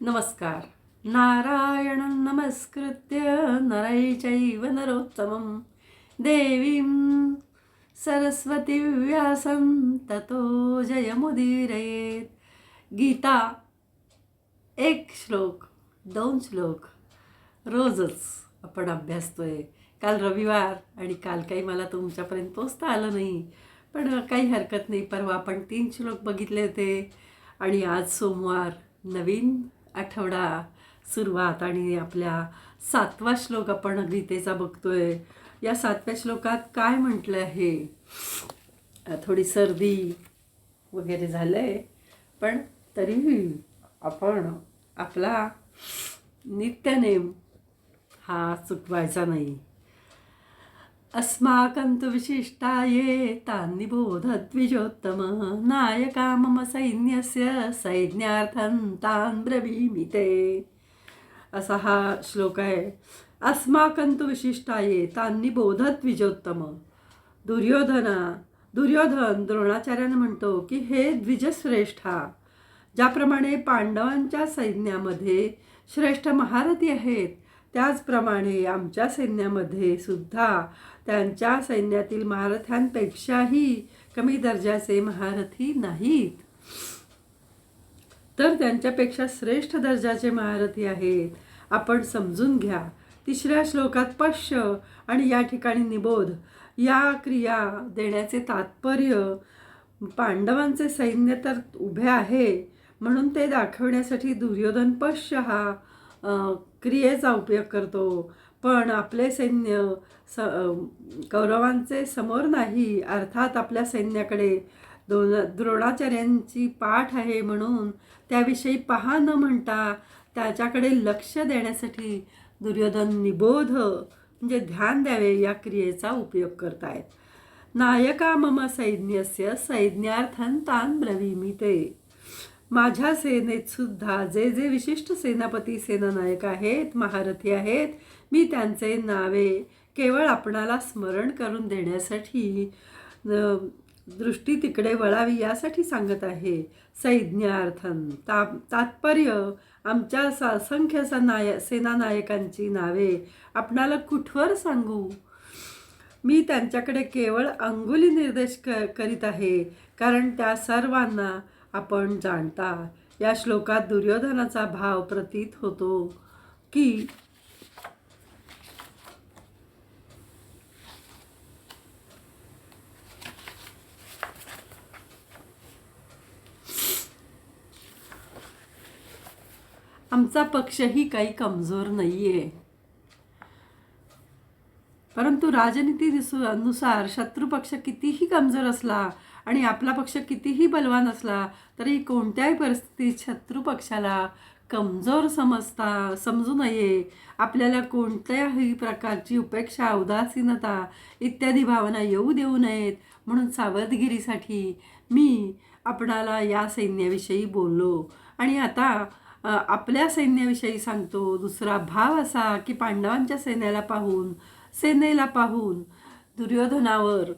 नमस्कार. नारायण नमस्कृत्य नरैचैव नरोत्तमं. देवीं सरस्वती व्यासं ततो जयमुदीरयेत्. गीता एक श्लोक दोन श्लोक रोजच आपण अभ्यासतो आहे काल रविवार आणि काल काही मला तुमच्यापर्यंत पोचता आलं नाही. पण काही हरकत नाही परवा आपण तीन श्लोक बघितले होते. आणि आज सोमवार नवीन आठवडा सुरुवात आणि आपल्या सातवा श्लोक आपण गीतेचा बघतोय. या सातव्या श्लोकात काय म्हटलं आहे थोडी सर्दी वगैरे झालं आहे पण तरीही आपण आपला नित्यनेम हा चुकवायचा नाही. अस्माकं तु विशिष्टाये तान्निबोधद्विजोत्तम नायका मम सैन्यस्य सैन्यार्थं तान् ब्रवीमि ते असा हा श्लोक आहे। अस्माकं तु विशिष्टाये तान्निबोधद्विजोत्तम दुर्योधना दुर्योधन द्रोणाचार्यानं म्हणतो की हे द्विजश्रेष्ठा ज्याप्रमाणे पांडवांच्या सैन्यामध्ये श्रेष्ठ महारथी आहेत त्याचप्रमाणे आमच्या सैन्यामध्ये सुद्धा त्यांच्या सैन्यातील महारथ्यांपेक्षाही कमी दर्जाचे महारथी नाहीत. तर त्यांच्यापेक्षा श्रेष्ठ दर्जाचे महारथी आहेत. आपण समजून घ्या तिसऱ्या श्लोकात पश्य आणि या ठिकाणी निबोध. या क्रिया देण्याचे तात्पर्य पांडवांचे सैन्य तर उभे आहे म्हणून ते दाखवण्यासाठी दुर्योधन पश्य हा क्रियेचा उपयोग करतो. पण आपले सैन्य स कौरवांचे समोर नाही अर्थात आपल्या सैन्याकडे दोन द्रोणाचार्यांची पाठ आहे म्हणून त्याविषयी पहा न म्हणता त्याच्याकडे लक्ष देण्यासाठी दुर्योधन निबोध म्हणजे ध्यान द्यावे या क्रियेचा उपयोग करतायत. नायका मम सैन्यस्य सैन्यार्थन तान ब्रवीमी ते. माझ्या सेनेत सुद्धा जे जे विशिष्ट सेनापती सेनानायक आहेत महारथी आहेत मी त्यांचे नावे केवळ आपणाला स्मरण करून देण्यासाठी दृष्टी तिकडे वळावी यासाठी सांगत आहे. सैज्ञार्थन ता तात्पर्य आमच्या स असंख्य सनाय सेनानायकांची नावे आपणाला कुठवर सांगू? मी त्यांच्याकडे केवळ अंगुली निर्देश क करीत आहे कारण त्या सर्वांना आपण जाणता. या श्लोकात दुर्योधनाचा भाव प्रतीत होतो की आमचा पक्षही काही कमजोर नाही आहे परंतु राजनीतीनुसार नुसार शत्रुपक्ष कितीही कमजोर असला आणि आपला पक्ष कितीही बलवान असला तरी कोणत्याही परिस्थितीत शत्रुपक्षाला कमजोर समजता समजू नये. आपल्याला कोणत्याही प्रकारची उपेक्षा उदासीनता इत्यादी भावना येऊ देऊ नयेत. म्हणून सावधगिरीसाठी मी आपणाला या सैन्याविषयी बोललो. आणि आता आपल्या सैन्याविषयी सांगतो. दुसरा भाव असा की पांडवांच्या सैन्याला पाहून सेनेला पाहून दुर्योधनावर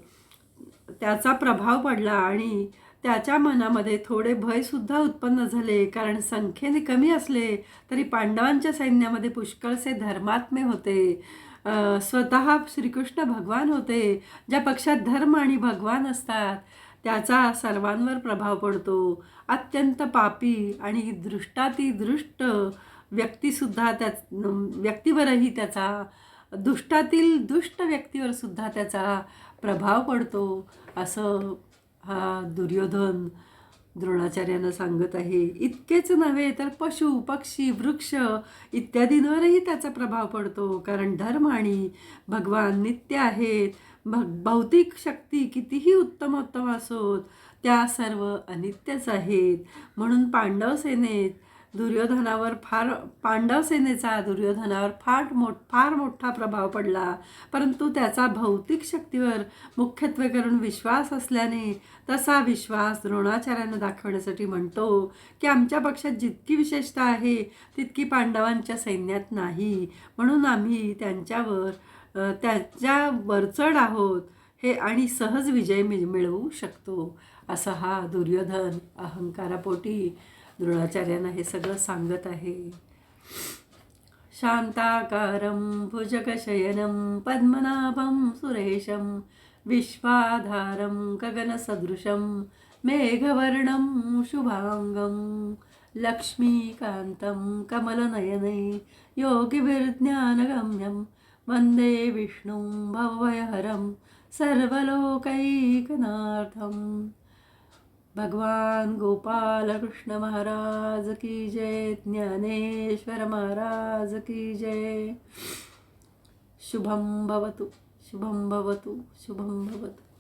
त्याचा प्रभाव पडला आणि त्याच्या मनामध्ये थोडे भयसुद्धा उत्पन्न झाले कारण संख्येने कमी असले तरी पांडवांच्या सैन्यामध्ये पुष्कळसे धर्मात्मे होते. स्वतः श्रीकृष्ण भगवान होते ज्या पक्षात धर्म आणि भगवान असतात. त्याचा सर्वांवर प्रभाव पडतो. अत्यंत पापी आणि दृष्टातिदृष्ट व्यक्तीसुद्धा त्या व्यक्तीवरही त्याचा दुष्टातील दुष्ट व्यक्तीवर सुद्धा त्याचा प्रभाव पडतो असं हा दुर्योधन द्रोणाचार्यांना सांगत आहे. इतकेच नव्हे तर पशु पक्षी वृक्ष इत्यादींवरही त्याचा प्रभाव पडतो. कारण धर्म आणि भगवान नित्य आहेत. भग भौतिक शक्ती कितीही उत्तम उत्तम असोत त्या सर्व अनित्यच आहेत. म्हणून पांडव सेनेत दुर्योधनावर फार पांडव सेनेचा दुर्योधनावर फार मोठ फार मोठा प्रभाव पडला. परंतु त्याचा भौतिक शक्तीवर मुख्यत्वे करून विश्वास असल्याने तसा विश्वास द्रोणाचार्यानं दाखवण्यासाठी म्हणतो की आमच्या पक्षात जितकी विशेषता आहे तितकी पांडवांच्या सैन्यात नाही. म्हणून आम्ही त्यांच्यावर त्यांच्या वरचढ आहोत हे आणि सहज विजय मिळवू शकतो. असा हा दुर्योधन अहंकारापोटी द्रोणाचार्यांना हे सगळं सांगत आहे. शान्ताकारं भुजगशयनं पद्मनाभं सुरेशं विश्वाधारं गगनसदृशं मेघवर्णं शुभाङ्गं लक्ष्मीकान्तं कमलनयने योगिभिर्ज्ञानगम्यं वन्दे विष्णुं भवभयहरं सर्वलोकैकनाथम्। भगवान गोपाल कृष्ण महाराज की जय ज्ञानेश्वर महाराज की जय। शुभम भवतु शुभम भवतु शुभम भवतु।